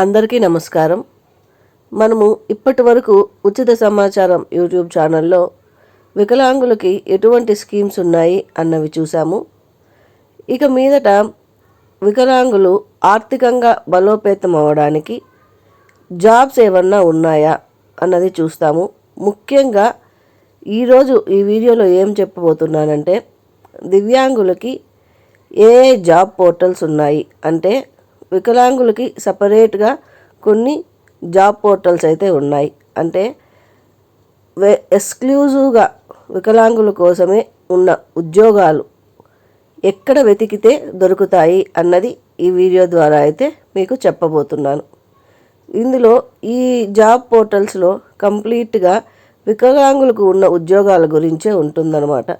అందరికీ నమస్కారం. మనము ఇప్పటి వరకు ఉచిత సమాచారం యూట్యూబ్ ఛానల్లో వికలాంగులకి ఎటువంటి స్కీమ్స్ ఉన్నాయి అన్నవి చూసాము ఇక మీదట వికలాంగులు ఆర్థికంగా బలోపేతం అవ్వడానికి జాబ్స్ ఏమన్నా ఉన్నాయా అన్నది చూస్తాము. ముఖ్యంగా ఈరోజు ఈ వీడియోలో ఏం చెప్పబోతున్నానంటే దివ్యాంగులకి ఏ జాబ్ పోర్టల్స్ ఉన్నాయి అంటే వికలాంగులకి సపరేట్గా కొన్ని జాబ్ పోర్టల్స్ అయితే ఉన్నాయి. అంటే వే ఎక్స్క్లూజివ్గా వికలాంగుల కోసమే ఉన్న ఉద్యోగాలు ఎక్కడ వెతికితే దొరుకుతాయి అన్నది ఈ వీడియో ద్వారా అయితే మీకు చెప్పబోతున్నాను. ఇందులో ఈ జాబ్ పోర్టల్స్లో కంప్లీట్గా వికలాంగులకు ఉన్న ఉద్యోగాల గురించే ఉంటుందన్నమాట.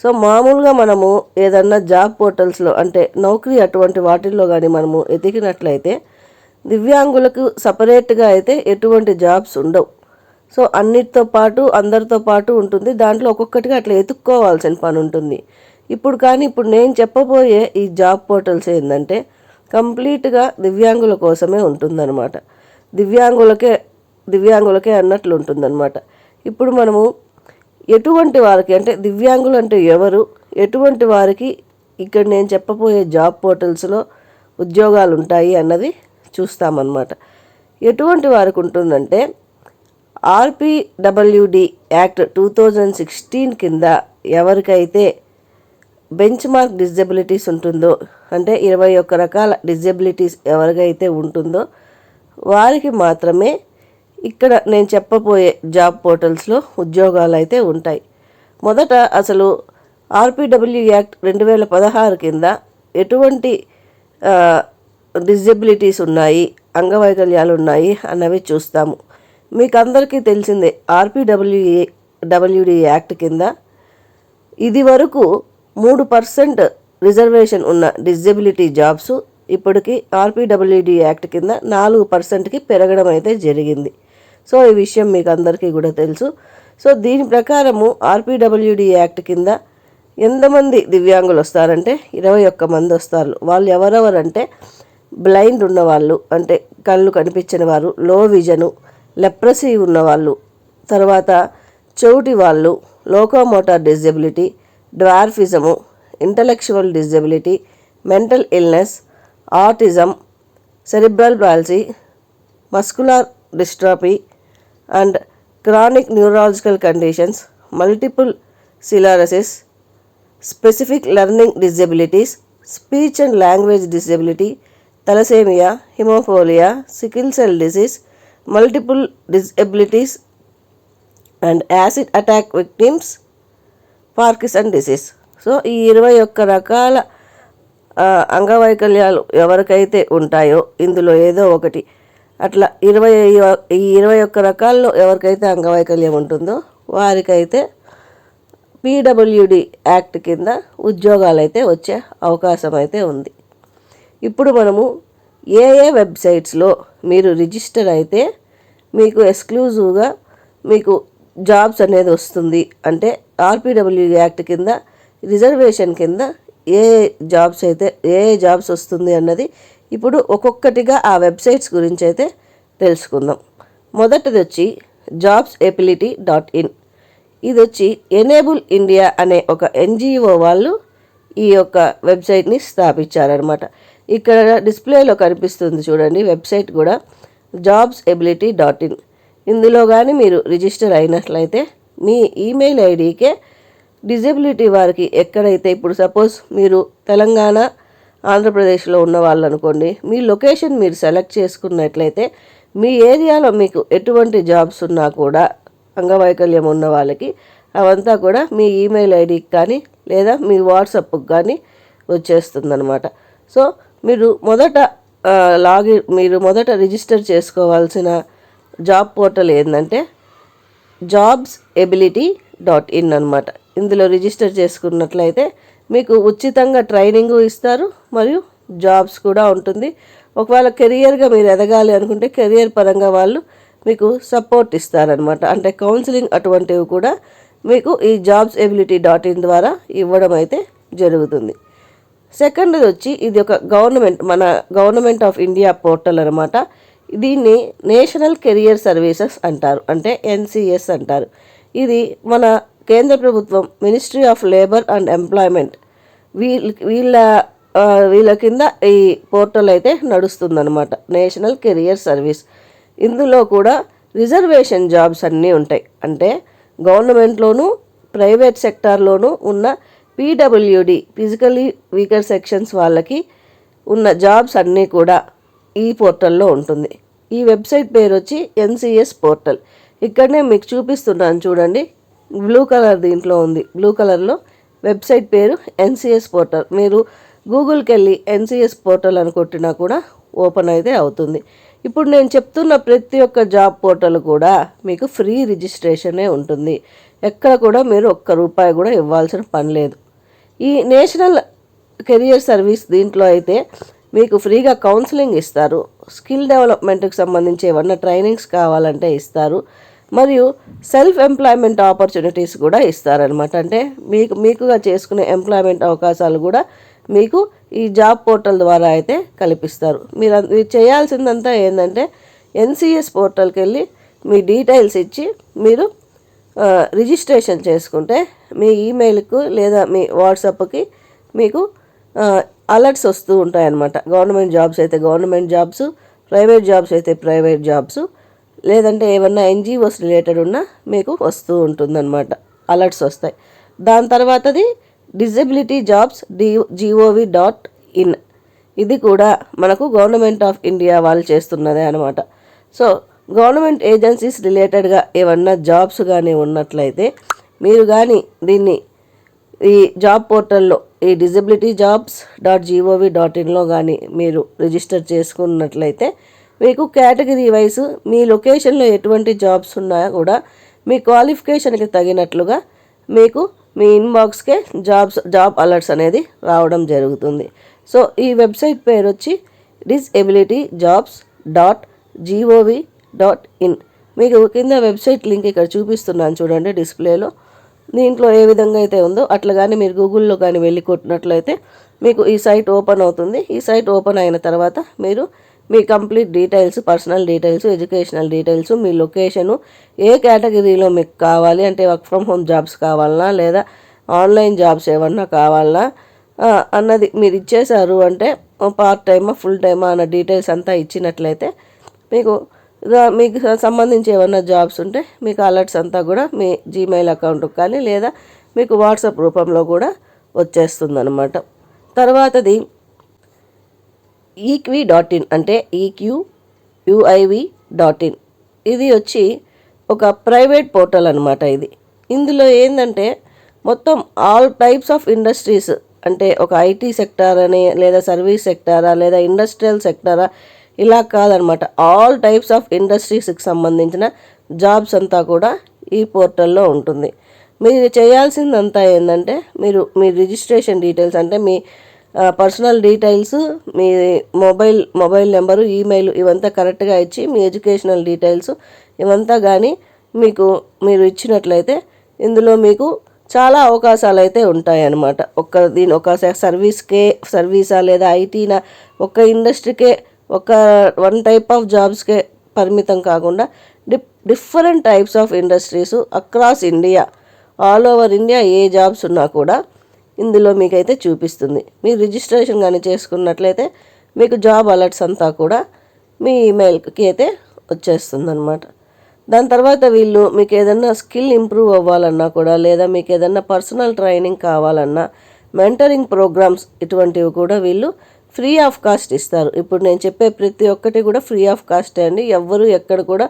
సో మామూలుగా మనము ఏదన్నా జాబ్ పోర్టల్స్లో అంటే నౌకరీ అటువంటి వాటిల్లో కానీ మనము ఎతికినట్లయితే దివ్యాంగులకు సపరేట్గా అయితే ఎటువంటి జాబ్స్ ఉండవు. సో అన్నిటితో పాటు అందరితో పాటు ఉంటుంది. దాంట్లో ఒక్కొక్కటిగా అట్లా ఎత్తుక్కోవాల్సిన పని ఉంటుంది. ఇప్పుడు కానీ ఇప్పుడు నేను చెప్పబోయే ఈ జాబ్ పోర్టల్స్ ఏంటంటే కంప్లీట్గా దివ్యాంగుల కోసమే ఉంటుందన్నమాట. దివ్యాంగులకే దివ్యాంగులకే అన్నట్లు ఉంటుందన్నమాట ఇప్పుడు మనము ఎటువంటి వారికి అంటే దివ్యాంగులు అంటే ఎవరు? ఎటువంటి వారికి ఇక్కడ నేను చెప్పబోయే జాబ్ పోర్టల్స్లో ఉద్యోగాలు ఉంటాయి అన్నది చూస్తామన్నమాట. ఎటువంటి వారికి ఉంటుందంటే RPWD act two thousand sixteen కింద ఎవరికైతే బెంచ్ మార్క్ డిజబిలిటీస్ ఉంటుందో అంటే ఇరవై ఒక్క రకాల డిజబిలిటీస్ ఎవరికైతే ఉంటుందో వారికి మాత్రమే ఇక్కడ నేను చెప్పబోయే జాబ్ పోర్టల్స్లో ఉద్యోగాలు అయితే ఉంటాయి. మొదట అసలు ఆర్పిడబ్ల్యూ యాక్ట్ రెండు వేల పదహారు కింద ఎటువంటి డిజబిలిటీస్ ఉన్నాయి అంగవైకల్యాలు ఉన్నాయి అన్నవి చూస్తాము. మీకు అందరికీ తెలిసిందే ఆర్పిడబ్ల్యూఏ డబ్ల్యూడి యాక్ట్ కింద ఇది వరకు మూడు పర్సెంట్ రిజర్వేషన్ ఉన్న డిజబిలిటీ జాబ్స్ ఇప్పటికి ఆర్పిడబ్ల్యూడి యాక్ట్ కింద నాలుగు పర్సెంట్కి పెరగడం అయితే జరిగింది. సో ఈ విషయం మీకు అందరికీ కూడా తెలుసు. సో దీని ప్రకారము ఆర్పిడబ్ల్యూడి యాక్ట్ కింద ఎంతమంది దివ్యాంగులు వస్తారంటే ఇరవై ఒక్క మంది వస్తారు వాళ్ళు ఎవరెవరంటే బ్లైండ్ ఉన్నవాళ్ళు అంటే కళ్ళు కనిపించని వారు లో విజను లెప్రసీ ఉన్నవాళ్ళు తర్వాత చెవిటి వాళ్ళు locomotor disability dwarfism intellectual disability mental illness autism cerebral palsy muscular dystrophy and chronic neurological conditions multiple sclerosis specific learning disabilities speech and language disability thalassaemia haemophilia sickle cell disease multiple disabilities and acid attack victims Parkinson disease so ఈ ఇరవై ఒక్క రకాల అంగవైకల్యాలు ఎవరికైతే ఉంటాయో ఇందులో ఏదో ఒకటి అట్లా ఇరవై ఈ ఇరవై ఒక్క రకాల్లో ఎవరికైతే అంగవైకల్యం ఉంటుందో వారికైతే పీడబ్ల్యూడి యాక్ట్ కింద ఉద్యోగాలు అయితే వచ్చే అవకాశం అయితే ఉంది. ఇప్పుడు మనము ఏ ఏ వెబ్సైట్స్లో మీరు రిజిస్టర్ అయితే మీకు ఎక్స్క్లూజివ్గా మీకు జాబ్స్ అనేది వస్తుంది. అంటే ఆర్పిడబ్ల్యూ యాక్ట్ కింద రిజర్వేషన్ కింద ఏ జాబ్స్ అయితే ఏ జాబ్స్ వస్తుంది అన్నది ఇప్పుడు ఒక్కొక్కటిగా ఆ వెబ్సైట్స్ గురించి అయితే తెలుసుకుందాం. మొదటిది వచ్చి జాబ్స్ ఎబిలిటీ డాట్ ఇన్ ఇది వచ్చి ఎనేబుల్ ఇండియా అనే ఒక ఎన్జిఓ వాళ్ళు ఈ యొక్క వెబ్సైట్ని స్థాపించారనమాట ఇక్కడ డిస్ప్లేలో కనిపిస్తుంది చూడండి వెబ్సైట్ కూడా జాబ్స్ ఎబిలిటీ డాట్ ఇన్ ఇందులో కానీ మీరు రిజిస్టర్ అయినట్లయితే మీ ఈమెయిల్ ఐడికే డిజబిలిటీ వారికి ఎక్కడైతే ఇప్పుడు సపోజ్ మీరు తెలంగాణ ఆంధ్రప్రదేశ్లో ఉన్న వాళ్ళు అనుకోండి మీ లొకేషన్ మీరు సెలెక్ట్ చేసుకున్నట్లయితే మీ ఏరియాలో మీకు ఎటువంటి జాబ్స్ ఉన్నా కూడా అంగవైకల్యం ఉన్న వాళ్ళకి అవంతా కూడా మీ ఈమెయిల్ ఐడికి కానీ లేదా మీ వాట్సాప్కి కానీ వచ్చేస్తుందనమాట సో మీరు మొదట లాగిన్ మీరు మొదట రిజిస్టర్ చేసుకోవాల్సిన జాబ్ పోర్టల్ ఏంటంటే జాబ్స్ ఎబిలిటీ డాట్ ఇన్ అనమాట ఇందులో రిజిస్టర్ చేసుకున్నట్లయితే మీకు ఉచితంగా ట్రైనింగ్ ఇస్తారు మరియు జాబ్స్ కూడా ఉంటుంది. ఒకవేళ కెరియర్గా మీరు ఎదగాలి అనుకుంటే కెరియర్ పరంగా వాళ్ళు మీకు సపోర్ట్ ఇస్తారనమాట అంటే కౌన్సిలింగ్ అటువంటివి కూడా మీకు ఈ జాబ్స్ ఎబిలిటీ డాట్ ఇన్ ద్వారా ఇవ్వడం అయితే జరుగుతుంది. సెకండ్ వచ్చి ఇది ఒక గవర్నమెంట్ మన గవర్నమెంట్ ఆఫ్ ఇండియా పోర్టల్ అనమాట దీన్ని నేషనల్ కెరియర్ సర్వీసెస్ అంటారు. అంటే ఎన్సిఎస్ అంటారు. ఇది మన కేంద్ర ప్రభుత్వం ministry of labour and employment వీళ్ళ వీళ్ళ వీళ్ళ కింద ఈ పోర్టల్ అయితే నడుస్తుందన్నమాట. National career service. ఇందులో కూడా రిజర్వేషన్ జాబ్స్ అన్నీ ఉంటాయి. అంటే గవర్నమెంట్లోనూ ప్రైవేట్ సెక్టార్లోనూ ఉన్న పీడబ్ల్యూడి ఫిజికలీ వీకర్ సెక్షన్స్ వాళ్ళకి ఉన్న జాబ్స్ అన్నీ కూడా ఈ పోర్టల్లో ఉంటుంది. ఈ వెబ్సైట్ పేరు వచ్చి ఎన్సిఎస్ పోర్టల్. ఇక్కడనే మీకు చూపిస్తున్నాను చూడండి. బ్లూ కలర్ దీంట్లో ఉంది. బ్లూ కలర్లో వెబ్సైట్ పేరు ఎన్సిఎస్ పోర్టల్. మీరు గూగుల్కి వెళ్ళి ఎన్సిఎస్ పోర్టల్ అని కొట్టినా కూడా ఓపెన్ అయితే అవుతుంది. ఇప్పుడు నేను చెప్తున్న ప్రతి ఒక్క జాబ్ పోర్టల్ కూడా మీకు ఫ్రీ రిజిస్ట్రేషనే ఉంటుంది. ఎక్కడ కూడా మీరు ఒక్క రూపాయి కూడా ఇవ్వాల్సిన పని లేదు. ఈ నేషనల్ కెరియర్ సర్వీస్ దీంట్లో అయితే మీకు ఫ్రీగా కౌన్సిలింగ్ ఇస్తారు. స్కిల్ డెవలప్మెంట్కి సంబంధించి ఏమన్నా ట్రైనింగ్స్ కావాలంటే ఇస్తారు. మరియు సెల్ఫ్ ఎంప్లాయ్మెంట్ ఆపర్చునిటీస్ కూడా ఇస్తారనమాట అంటే మీకు మీకుగా చేసుకునే ఎంప్లాయ్మెంట్ అవకాశాలు కూడా మీకు ఈ జాబ్ పోర్టల్ ద్వారా అయితే కల్పిస్తారు. మీరు మీరు చేయాల్సిందంతా ఏంటంటే ఎన్సిఎస్ పోర్టల్కి వెళ్ళి మీ డీటెయిల్స్ ఇచ్చి మీరు రిజిస్ట్రేషన్ చేసుకుంటే మీ ఈమెయిల్కు లేదా మీ వాట్సాప్కి మీకు అలర్ట్స్ వస్తూ ఉంటాయన్నమాట. గవర్నమెంట్ జాబ్స్ అయితే గవర్నమెంట్ జాబ్స్ ప్రైవేట్ జాబ్స్ అయితే ప్రైవేట్ జాబ్స్ లేదంటే ఏమన్నా ఎన్జిఓస్ రిలేటెడ్ ఉన్నా మీకు వస్తూ ఉంటుందన్నమాట. అలర్ట్స్ వస్తాయి. దాని తర్వాతది disability jobs D gov dot in ఇది కూడా మనకు గవర్నమెంట్ ఆఫ్ ఇండియా వాళ్ళు చేస్తున్నదే అనమాట సో గవర్నమెంట్ ఏజెన్సీస్ రిలేటెడ్గా ఏమన్నా జాబ్స్ కానీ ఉన్నట్లయితే మీరు కానీ దీన్ని ఈ జాబ్ పోర్టల్లో ఈ disability jobs dot gov dot ఇన్లో కానీ మీరు రిజిస్టర్ చేసుకున్నట్లయితే మీకు కేటగిరీ వైజ్ మీ లొకేషన్లో ఎటువంటి జాబ్స్ ఉన్నా కూడా మీ క్వాలిఫికేషన్కి తగినట్లుగా మీకు మీ ఇన్బాక్స్కే జాబ్స్ జాబ్ అలర్ట్స్ అనేది రావడం జరుగుతుంది. సో ఈ వెబ్సైట్ పేరు వచ్చి disability jobs dot gov dot in. మీకు కింద వెబ్సైట్ లింక్ ఇక్కడ చూపిస్తున్నాను చూడండి డిస్ప్లేలో. దీంట్లో ఏ విధంగా అయితే ఉందో అట్లా కానీ మీరు గూగుల్లో కానీ వెళ్ళి కొట్టినట్లయితే మీకు ఈ సైట్ ఓపెన్ అవుతుంది. ఈ సైట్ ఓపెన్ అయిన తర్వాత మీరు మీ complete details personal details educational details మీ లొకేషను ఏ కేటగిరీలో మీకు కావాలి అంటే వర్క్ ఫ్రమ్ హోమ్ జాబ్స్ కావాలన్నా లేదా ఆన్లైన్ జాబ్స్ ఏమన్నా కావాలన్నా అన్నది మీరు ఇచ్చేశారు అంటే పార్ట్ టైమా ఫుల్ టైమా అన్న డీటెయిల్స్ అంతా ఇచ్చినట్లయితే మీకు మీకు సంబంధించి ఏమన్నా జాబ్స్ ఉంటే మీకు అలర్ట్స్ అంతా కూడా మీ జీమెయిల్ అకౌంట్కి కానీ లేదా మీకు వాట్సాప్ రూపంలో కూడా వచ్చేస్తుంది అనమాట తర్వాతది ఈక్వి డాట్ ఇన్ అంటే ఈక్యూ యుఐవి డాట్ ఇన్ ఇది వచ్చి ఒక ప్రైవేట్ పోర్టల్ అనమాట ఇది. ఇందులో ఏంటంటే మొత్తం ఆల్ టైప్స్ ఆఫ్ ఇండస్ట్రీస్ అంటే ఒక ఐటీ సెక్టార్ అని లేదా సర్వీస్ సెక్టారా లేదా ఇండస్ట్రియల్ సెక్టారా ఇలా కాదనమాట ఆల్ టైప్స్ ఆఫ్ ఇండస్ట్రీస్కి సంబంధించిన జాబ్స్ అంతా కూడా ఈ పోర్టల్లో ఉంటుంది. మీరు చేయాల్సిందంతా ఏంటంటే మీరు మీ రిజిస్ట్రేషన్ డీటెయిల్స్ అంటే మీ పర్సనల్ డీటెయిల్స్ మీ మొబైల్ మొబైల్ నెంబరు ఈమెయిల్ ఇవంతా కరెక్ట్గా ఇచ్చి మీ ఎడ్యుకేషనల్ డీటెయిల్స్ ఇవంతా కానీ మీకు మీరు ఇచ్చినట్లయితే ఇందులో మీకు చాలా అవకాశాలు అయితే ఉంటాయన్నమాట. ఒక్క దీని ఒక సర్వీస్కే సర్వీసా లేదా ఐటీనా ఒక ఇండస్ట్రీకే ఒక వన్ టైప్ ఆఫ్ జాబ్స్కే పరిమితం కాకుండా diff different types of industries across India all over India A jobs ఉన్నా కూడా ఇందులో మీకైతే చూపిస్తుంది. మీరు రిజిస్ట్రేషన్ కానీ చేసుకున్నట్లయితే మీకు జాబ్ అలర్ట్స్ అంతా కూడా మీ ఈమెయిల్కి అయితే వచ్చేస్తుంది అనమాట దాని తర్వాత వీళ్ళు మీకు ఏదన్నా స్కిల్ ఇంప్రూవ్ అవ్వాలన్నా కూడా లేదా మీకు ఏదన్నా పర్సనల్ ట్రైనింగ్ కావాలన్నా మెంటరింగ్ ప్రోగ్రామ్స్ ఇటువంటివి కూడా వీళ్ళు ఫ్రీ ఆఫ్ కాస్ట్ ఇస్తారు. ఇప్పుడు నేను చెప్పే ప్రతి ఒక్కటి కూడా ఫ్రీ ఆఫ్ కాస్టే అండి. ఎవ్వరు ఎక్కడ కూడా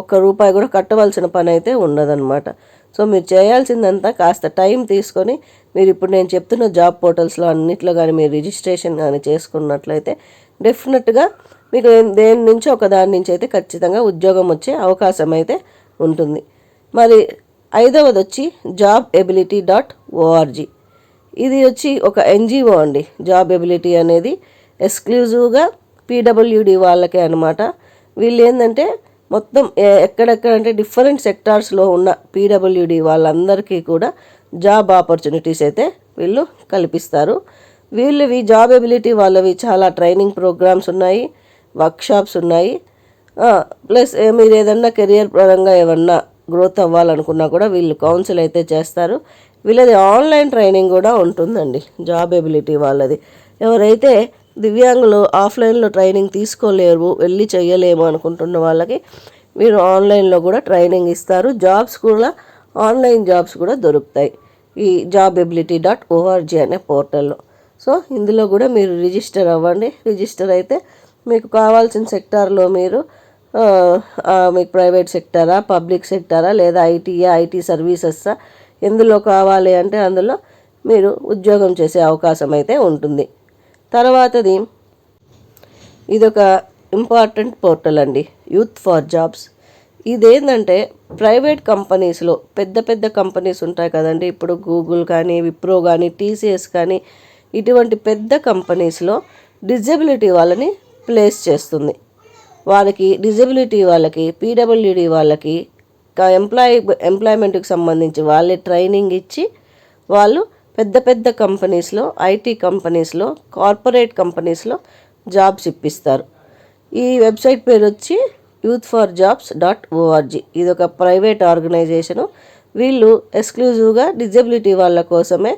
ఒక్క రూపాయి కూడా కట్టవలసిన పని అయితే ఉండదన్నమాట. సో మీరు చేయాల్సిందంతా కాస్త టైం తీసుకొని మీరు ఇప్పుడు నేను చెప్తున్న జాబ్ పోర్టల్స్లో అన్నిట్లో కానీ మీరు రిజిస్ట్రేషన్ కానీ చేసుకున్నట్లయితే డెఫినెట్గా మీకు దేని నుంచి ఒక దాని నుంచి అయితే ఖచ్చితంగా ఉద్యోగం వచ్చే అవకాశం అయితే ఉంటుంది. మరి ఐదవది వచ్చి జాబ్ ఎబిలిటీ డాట్ ఓఆర్జీ ఇది వచ్చి ఒక ఎన్జిఓ అండి. జాబ్ ఎబిలిటీ అనేది ఎక్స్క్లూజివ్గా పీడబ్ల్యూడి వాళ్ళకే అనమాట వీళ్ళు ఏంటంటే మొత్తం ఎక్కడెక్కడ అంటే డిఫరెంట్ సెక్టార్స్లో ఉన్న పీడబ్ల్యూడి వాళ్ళందరికీ కూడా జాబ్ ఆపర్చునిటీస్ అయితే వీళ్ళు కల్పిస్తారు. వీళ్ళవి జాబ్ ఎబిలిటీ వాళ్ళవి చాలా ట్రైనింగ్ ప్రోగ్రామ్స్ ఉన్నాయి వర్క్షాప్స్ ఉన్నాయి. ప్లస్ మీరు ఏదన్నా కెరియర్ పరంగా ఏమన్నా గ్రోత్ అవ్వాలనుకున్నా కూడా వీళ్ళు కౌన్సిల్ అయితే చేస్తారు. వీళ్ళది ఆన్లైన్ ట్రైనింగ్ కూడా ఉంటుందండి జాబ్ ఎబిలిటీ వాళ్ళది. ఎవరైతే దివ్యాంగులు ఆఫ్లైన్లో ట్రైనింగ్ తీసుకోలేరు వెళ్ళి చేయలేము అనుకుంటున్న వాళ్ళకి మీరు ఆన్లైన్లో కూడా ట్రైనింగ్ ఇస్తారు. జాబ్స్ కూడా ఆన్లైన్ జాబ్స్ కూడా దొరుకుతాయి. ఈ జాబ్ ఎబిలిటీ డాట్ ఓఆర్జీ అనే పోర్టల్లో. సో ఇందులో కూడా మీరు రిజిస్టర్ అవ్వండి. రిజిస్టర్ అయితే మీకు కావాల్సిన సెక్టార్లో మీరు మీకు ప్రైవేట్ సెక్టారా పబ్లిక్ సెక్టారా లేదా ఐటీయా ఐటీ సర్వీసెస్సా ఎందులో కావాలి అంటే అందులో మీరు ఉద్యోగం చేసే అవకాశం అయితే ఉంటుంది. తర్వాతది ఇదొక ఇంపార్టెంట్ పోర్టల్ అండి. యూత్ ఫర్ జాబ్స్ ఇదేంటంటే ప్రైవేట్ కంపెనీస్లో పెద్ద పెద్ద కంపెనీస్ ఉంటాయి కదండి. ఇప్పుడు గూగుల్ కానీ విప్రో కానీ టీసీఎస్ కానీ ఇటువంటి పెద్ద కంపెనీస్లో డిజబిలిటీ వాళ్ళని ప్లేస్ చేస్తుంది. వాళ్ళకి డిజబిలిటీ వాళ్ళకి పీడబ్ల్యూడి వాళ్ళకి ఎంప్లాయీ ఎంప్లాయ్మెంట్కి సంబంధించి వాళ్ళే ట్రైనింగ్ ఇచ్చి వాళ్ళు పెద్ద పెద్ద కంపెనీస్లో ఐటీ కంపెనీస్లో కార్పొరేట్ కంపెనీస్లో జాబ్స్ ఇప్పిస్తారు. ఈ వెబ్సైట్ పేరు వచ్చి youth for jobs dot ORG ఇది ఒక ప్రైవేట్ ఆర్గనైజేషను వీళ్ళు ఎక్స్క్లూజివ్గా డిజబిలిటీ వాళ్ళ కోసమే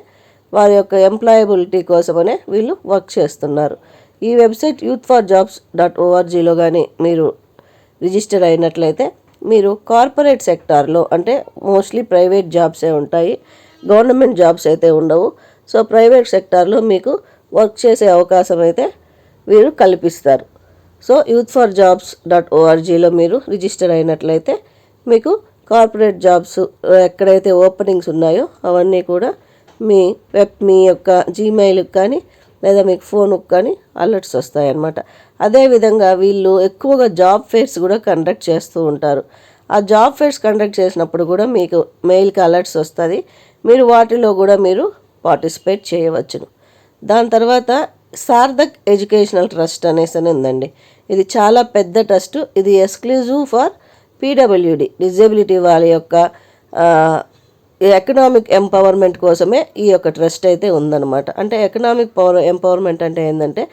వారి యొక్క ఎంప్లాయబిలిటీ కోసమనే వీళ్ళు వర్క్ చేస్తున్నారు. ఈ website youth for jobs dot ఓఆర్జీలో కానీ మీరు రిజిస్టర్ అయినట్లయితే మీరు కార్పొరేట్ సెక్టార్లో అంటే మోస్ట్లీ ప్రైవేట్ జాబ్సే ఉంటాయి. గవర్నమెంట్ జాబ్స్ అయితే ఉండవు. సో ప్రైవేట్ సెక్టార్లో మీకు వర్క్ చేసే అవకాశం అయితే వీరు కల్పిస్తారు. So youth for jobs dot ఓఆర్జీలో మీరు రిజిస్టర్ అయినట్లయితే మీకు కార్పొరేట్ జాబ్స్ ఎక్కడైతే ఓపెనింగ్స్ ఉన్నాయో అవన్నీ కూడా మీ వెబ్ మీ యొక్క జీమెయిల్కి కానీ లేదా మీకు ఫోన్కి కానీ అలర్ట్స్ వస్తాయన్నమాట. అదేవిధంగా వీళ్ళు ఎక్కువగా జాబ్ ఫేర్స్ కూడా కండక్ట్ చేస్తూ ఉంటారు. ఆ జాబ్ ఫేర్స్ కండక్ట్ చేసినప్పుడు కూడా మీకు మెయిల్కి అలర్ట్స్ వస్తుంది. మీరు వాటిలో కూడా మీరు పార్టిసిపేట్ చేయవచ్చును. దాని తర్వాత సార్థక్ ఎడ్యుకేషనల్ ట్రస్ట్ అనేసి అని ఉందండి. ఇది చాలా పెద్ద ట్రస్ట్. ఇది ఎక్స్క్లూజివ్ ఫర్ పీడబ్ల్యూడి డిజేబిలిటీ వాళ్ళ యొక్క ఎకనామిక్ ఎంపవర్మెంట్ కోసమే ఈ యొక్క ట్రస్ట్ అయితే ఉందన్నమాట. అంటే ఎకనామిక్ పవర్ ఎంపవర్మెంట్ అంటే ఏంటంటే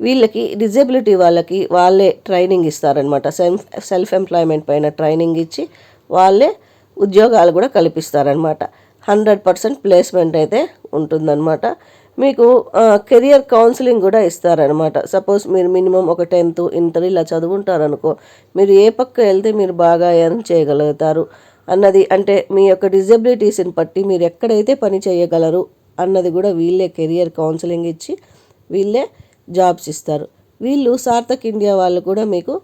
వీళ్ళకి డిజబిలిటీ వాళ్ళకి వాళ్ళే ట్రైనింగ్ ఇస్తారనమాట సెల్ఫ్ సెల్ఫ్ ఎంప్లాయ్మెంట్ పైన ట్రైనింగ్ ఇచ్చి వాళ్ళే ఉద్యోగాలు కూడా కల్పిస్తారనమాట హండ్రెడ్ పర్సెంట్ ప్లేస్మెంట్ అయితే ఉంటుందన్నమాట. మీకు కెరియర్ కౌన్సిలింగ్ కూడా ఇస్తారనమాట సపోజ్ మీరు మినిమం ఒక టెన్త్ ఇంటర్ ఇలా చదువుంటారనుకో మీరు ఏ పక్క వెళ్తే మీరు బాగా ఎర్న్ చేయగలుగుతారు అన్నది అంటే మీ యొక్క డిజబిలిటీస్ని బట్టి మీరు ఎక్కడైతే పని చేయగలరు అన్నది కూడా వీళ్ళే కెరియర్ కౌన్సిలింగ్ ఇచ్చి వీళ్ళే జాబ్స్ ఇస్తారు. వీళ్ళు సార్థక్ ఇండియా వాళ్ళు కూడా మీకు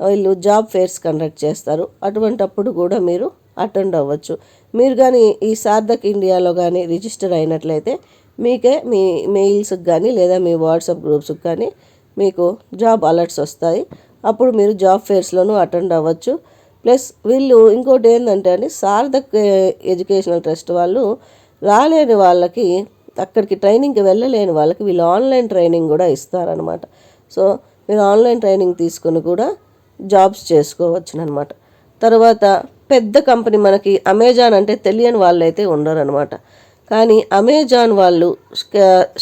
వీళ్ళు జాబ్ ఫేర్స్ కండక్ట్ చేస్తారు. అటువంటప్పుడు కూడా మీరు అటెండ్ అవ్వచ్చు. మీరు కానీ ఈ సార్థక్ ఇండియాలో కానీ రిజిస్టర్ అయినట్లయితే మీకే మీ మెయిల్స్కి కానీ లేదా మీ వాట్సాప్ గ్రూప్స్కి కానీ మీకు జాబ్ అలర్ట్స్ వస్తాయి. అప్పుడు మీరు జాబ్ ఫేర్స్లోనూ అటెండ్ అవ్వచ్చు. ప్లస్ వీళ్ళు ఇంకోటి ఏంటంటే అండి సార్థక్ ఎడ్యుకేషనల్ ట్రస్ట్ వాళ్ళు రాలేని వాళ్ళకి అక్కడికి ట్రైనింగ్కి వెళ్ళలేని వాళ్ళకి వీళ్ళు ఆన్లైన్ ట్రైనింగ్ కూడా ఇస్తారనమాట. సో మీరు ఆన్లైన్ ట్రైనింగ్ తీసుకుని కూడా జాబ్స్ చేసుకోవచ్చునమాట తర్వాత పెద్ద కంపెనీ మనకి అమెజాన్ అంటే తెలియని వాళ్ళైతే ఉండరు అనమాట కానీ అమెజాన్ వాళ్ళు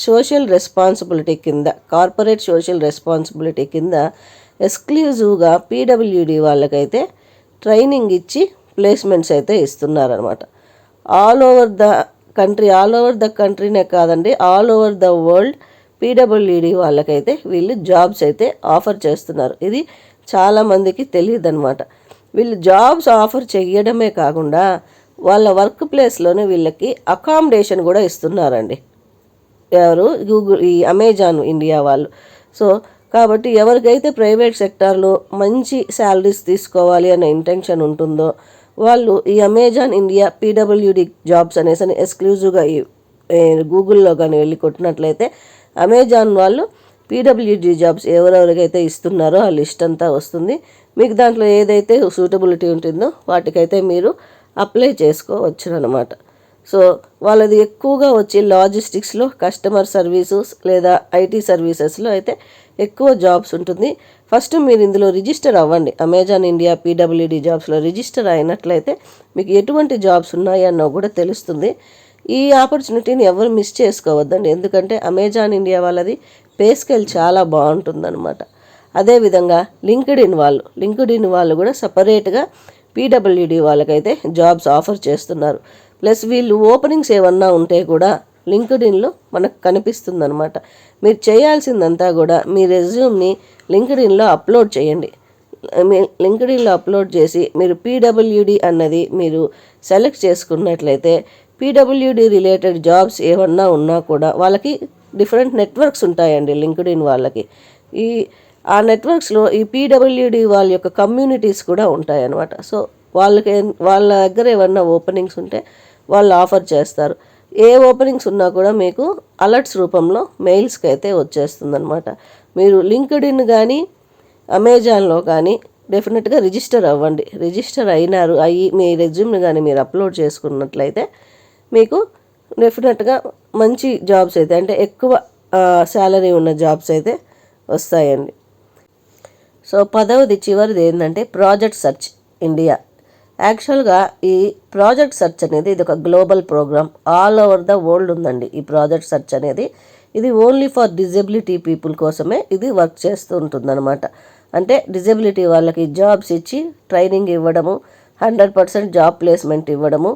సోషల్ రెస్పాన్సిబిలిటీ కింద కార్పొరేట్ సోషల్ రెస్పాన్సిబిలిటీ కింద ఎక్స్క్లూజివ్గా పీడబ్ల్యూడి వాళ్ళకైతే ట్రైనింగ్ ఇచ్చి ప్లేస్మెంట్స్ అయితే ఇస్తున్నారనమాట. All over the country all over the కంట్రీనే కాదండి all over the world PWD వాళ్ళకైతే వీళ్ళు జాబ్స్ అయితే ఆఫర్ చేస్తున్నారు. ఇది చాలామందికి తెలియదు అనమాట వీళ్ళు జాబ్స్ ఆఫర్ చేయడమే కాకుండా వాళ్ళ వర్క్ ప్లేస్లోనే వీళ్ళకి అకామిడేషన్ కూడా ఇస్తున్నారండి. ఎవరు? గూగుల్ ఈ అమెజాన్ ఇండియా వాళ్ళు. సో కాబట్టి ఎవరికైతే ప్రైవేట్ సెక్టార్లో మంచి శాలరీస్ తీసుకోవాలి అనే ఇంటెన్షన్ ఉంటుందో వాళ్ళు ఈ అమెజాన్ ఇండియా పీడబ్ల్యూడి జాబ్స్ అనేసి అని ఎక్స్క్లూజివ్గా ఈ గూగుల్లో కానీ వెళ్ళి కొట్టినట్లయితే అమెజాన్ వాళ్ళు పీడబ్ల్యూడి జాబ్స్ ఎవరెవరికైతే ఇస్తున్నారో ఆ లిస్ట్ అంతా వస్తుంది. మీకు దాంట్లో ఏదైతే సూటబిలిటీ ఉంటుందో వాటికైతే మీరు అప్లై చేసుకోవచ్చు అనమాట సో వాళ్ళది ఎక్కువగా వచ్చి లాజిస్టిక్స్లో కస్టమర్ సర్వీసెస్ లేదా ఐటీ సర్వీసెస్లో అయితే ఎక్కువ జాబ్స్ ఉంటుంది. ఫస్ట్ మీరు ఇందులో రిజిస్టర్ అవ్వండి. అమెజాన్ ఇండియా పీడబ్ల్యూడి జాబ్స్లో రిజిస్టర్ అయినట్లయితే మీకు ఎటువంటి జాబ్స్ ఉన్నాయన్నో కూడా తెలుస్తుంది. ఈ ఆపర్చునిటీని ఎవరు మిస్ చేసుకోవద్దండి. ఎందుకంటే అమెజాన్ ఇండియా వాళ్ళది పే స్కేల్ చాలా బాగుంటుందన్నమాట. అదేవిధంగా లింక్డ్ ఇన్ వాళ్ళు లింక్డ్ ఇన్ వాళ్ళు కూడా సపరేట్గా పీడబ్ల్యూడి వాళ్ళకైతే జాబ్స్ ఆఫర్ చేస్తున్నారు. ప్లస్ వీళ్ళు ఓపెనింగ్స్ ఏమన్నా ఉంటే కూడా లింక్డ్ ఇన్లో మనకు కనిపిస్తుంది అనమాట మీరు చేయాల్సిందంతా కూడా మీ రెజ్యూమ్ని లింక్డ్ఇన్లో అప్లోడ్ చేయండి. మీ లింక్డ్ ఇన్లో అప్లోడ్ చేసి మీరు పీడబ్ల్యూడి అన్నది మీరు సెలెక్ట్ చేసుకున్నట్లయితే పీడబ్ల్యూడి రిలేటెడ్ జాబ్స్ ఏమన్నా ఉన్నా కూడా వాళ్ళకి డిఫరెంట్ నెట్వర్క్స్ ఉంటాయండి లింక్డ్ ఇన్ వాళ్ళకి. ఈ ఆ నెట్వర్క్స్లో ఈ పీడబ్ల్యూడి వాళ్ళ యొక్క కమ్యూనిటీస్ కూడా ఉంటాయన్నమాట. సో వాళ్ళకి వాళ్ళ దగ్గర ఏమన్నా ఓపెనింగ్స్ ఉంటే వాళ్ళు ఆఫర్ చేస్తారు. ఏ ఓపెనింగ్స్ ఉన్నా కూడా మీకు అలర్ట్స్ రూపంలో మెయిల్స్కి అయితే వచ్చేస్తుందనమాట మీరు లింక్డ్ ఇన్ కానీ అమెజాన్లో కానీ డెఫినెట్గా రిజిస్టర్ అవ్వండి. రిజిస్టర్ అయినారు అయ్యి మీ రెజ్యూమ్ని కానీ మీరు అప్లోడ్ చేసుకున్నట్లయితే మీకు డెఫినెట్గా మంచి జాబ్స్ అయితే అంటే ఎక్కువ శాలరీ ఉన్న జాబ్స్ అయితే వస్తాయండి. సో పదవది చివరిది ఏంటంటే ప్రాజెక్ట్ సర్చ్ ఇండియా యాక్చువల్గా ఈ ప్రాజెక్ట్ సెర్చ్ అనేది ఇది ఒక global programme. All over the world ఉందండి ఈ ప్రాజెక్ట్ సెర్చ్ అనేది. ఇది ఓన్లీ ఫర్ డిజబిలిటీ పీపుల్ కోసమే ఇది వర్క్ చేస్తూ ఉంటుందన్నమాట. అంటే డిజబిలిటీ వాళ్ళకి జాబ్స్ ఇచ్చి ట్రైనింగ్ ఇవ్వడము హండ్రెడ్ పర్సెంట్ జాబ్ ప్లేస్మెంట్ ఇవ్వడము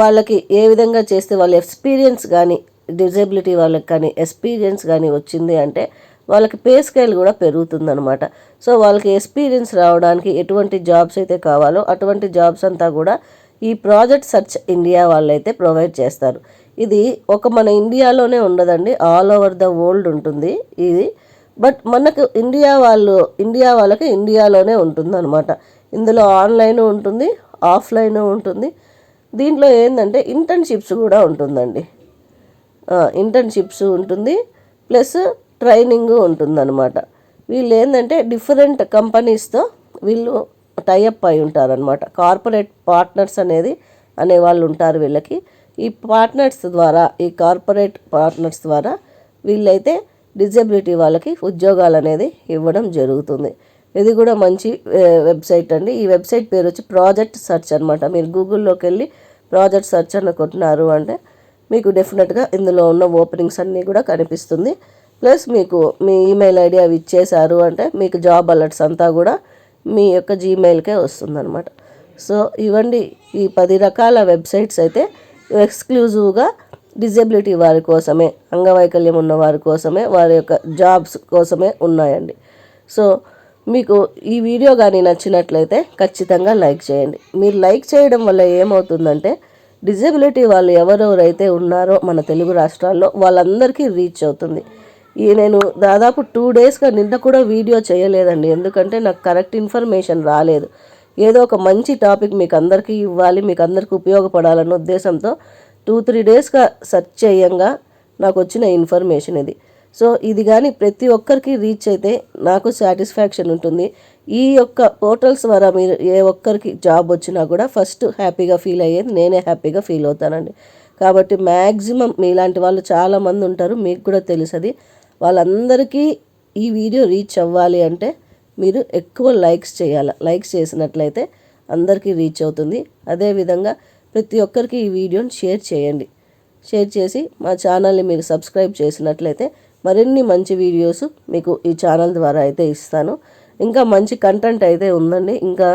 వాళ్ళకి ఏ విధంగా చేస్తే వాళ్ళ ఎక్స్పీరియన్స్ కానీ డిజబిలిటీ వాళ్ళకి కానీ ఎక్స్పీరియన్స్ కానీ వచ్చింది అంటే వాళ్ళకి పే స్కేల్ కూడా పెరుగుతుందనమాట సో వాళ్ళకి ఎక్స్పీరియన్స్ రావడానికి ఎటువంటి జాబ్స్ అయితే కావాలో అటువంటి జాబ్స్ అంతా కూడా ఈ ప్రాజెక్ట్ సర్చ్ ఇండియా వాళ్ళైతే ప్రొవైడ్ చేస్తారు. ఇది ఒక మన ఇండియాలోనే ఉండదండి. ఆల్ ఓవర్ ద వరల్డ్ ఉంటుంది ఇది. బట్ మనకు ఇండియా వాళ్ళు ఇండియా వాళ్ళకి ఇండియాలోనే ఉంటుంది అనమాట ఇందులో ఆన్లైన్ ఉంటుంది ఆఫ్లైన్ ఉంటుంది. దీంట్లో ఏంటంటే ఇంటర్న్షిప్స్ కూడా ఉంటుందండి. ఇంటర్న్షిప్స్ ఉంటుంది. ప్లస్ ట్రైనింగ్ ఉంటుందన్నమాట. వీళ్ళు ఏంటంటే డిఫరెంట్ కంపెనీస్తో వీళ్ళు టైఅప్ అయి ఉంటారనమాట కార్పొరేట్ పార్ట్నర్స్ అనేది అనే వాళ్ళు ఉంటారు వీళ్ళకి. ఈ పార్ట్నర్స్ ద్వారా ఈ కార్పొరేట్ పార్ట్నర్స్ ద్వారా వీళ్ళైతే డిజబిలిటీ వాళ్ళకి ఉద్యోగాలు అనేది ఇవ్వడం జరుగుతుంది. ఇది కూడా మంచి వెబ్సైట్ అండి. ఈ వెబ్సైట్ పేరు వచ్చి ప్రాజెక్ట్ సర్చ్ అనమాట మీరు గూగుల్లోకి వెళ్ళి ప్రాజెక్ట్ సర్చ్ అని కొట్టినారు అంటే మీకు డెఫినెట్గా ఇందులో ఉన్న ఓపెనింగ్స్ అన్నీ కూడా కనిపిస్తుంది. ప్లస్ మీకు మీ ఈమెయిల్ ఐడి అవి ఇచ్చేశారు అంటే మీకు జాబ్ అలర్ట్స్ అంతా కూడా మీ యొక్క జీమెయిల్కే వస్తుందన్నమాట. సో ఇవ్వండి ఈ పది రకాల వెబ్సైట్స్ అయితే ఎక్స్క్లూజివ్గా డిజబిలిటీ వారి కోసమే అంగవైకల్యం ఉన్న వారి కోసమే వారి యొక్క జాబ్స్ కోసమే ఉన్నాయండి. సో మీకు ఈ వీడియో కానీ నచ్చినట్లయితే ఖచ్చితంగా లైక్ చేయండి. మీరు లైక్ చేయడం వల్ల ఏమవుతుందంటే డిజబిలిటీ వాళ్ళు ఎవరెవరైతే ఉన్నారో మన తెలుగు రాష్ట్రాల్లో వాళ్ళందరికీ రీచ్ అవుతుంది. ఈ నేను దాదాపు టూ డేస్గా నిన్న కూడా వీడియో చేయలేదండి. ఎందుకంటే నాకు కరెక్ట్ ఇన్ఫర్మేషన్ రాలేదు. ఏదో ఒక మంచి టాపిక్ మీకు అందరికీ ఇవ్వాలి మీకు అందరికీ ఉపయోగపడాలన్న ఉద్దేశంతో టూ త్రీ డేస్గా సెర్చ్ చేయంగా నాకు వచ్చిన ఇన్ఫర్మేషన్ ఇది. సో ఇది కానీ ప్రతి ఒక్కరికి రీచ్ అయితే నాకు సాటిస్ఫాక్షన్ ఉంటుంది. ఈ యొక్క పోర్టల్స్ ద్వారా మీరు ఏ ఒక్కరికి జాబ్ వచ్చినా కూడా ఫస్ట్ హ్యాపీగా ఫీల్ అయ్యేది నేనే హ్యాపీగా ఫీల్ అవుతానండి. కాబట్టి మ్యాక్సిమం మీలాంటి వాళ్ళు చాలామంది ఉంటారు మీకు కూడా తెలుసది. వాళ్ళందరికీ ఈ వీడియో రీచ్ అవ్వాలి అంటే మీరు ఎక్కువ లైక్స్ చేయాలి లైక్స్ చేసినట్లయితే అందరికీ రీచ్ అవుతుంది. అదేవిధంగా ప్రతి ఒక్కరికి ఈ వీడియోని షేర్ చేయండి. షేర్ చేసి మా ఛానల్ని మీరు సబ్స్క్రైబ్ చేసినట్లయితే మరిన్ని మంచి వీడియోస్ మీకు ఈ ఛానల్ ద్వారా అయితే ఇస్తాను. ఇంకా మంచి కంటెంట్ అయితే ఉందండి. ఇంకా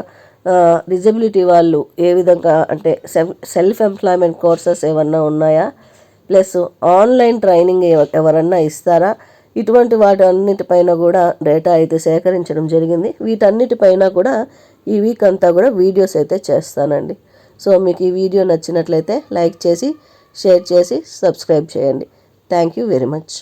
డిజబిలిటీ వాళ్ళు ఏ విధంగా అంటే సెల్ఫ్ ఎంప్లాయ్మెంట్ కోర్సెస్ ఏమన్నా ఉన్నాయా? ప్లస్ ఆన్లైన్ ట్రైనింగ్ ఎవరన్నా ఇస్తారా? ఇటువంటి వాటి అన్నిటిపైన కూడా డేటా అయితే సేకరించడం జరిగింది. వీటన్నిటిపైన కూడా ఈ వీక్ అంతా కూడా వీడియోస్ అయితే చేస్తానండి. సో మీకు ఈ వీడియో నచ్చినట్లయితే లైక్ చేసి షేర్ చేసి సబ్స్క్రైబ్ చేయండి. Thank you very much.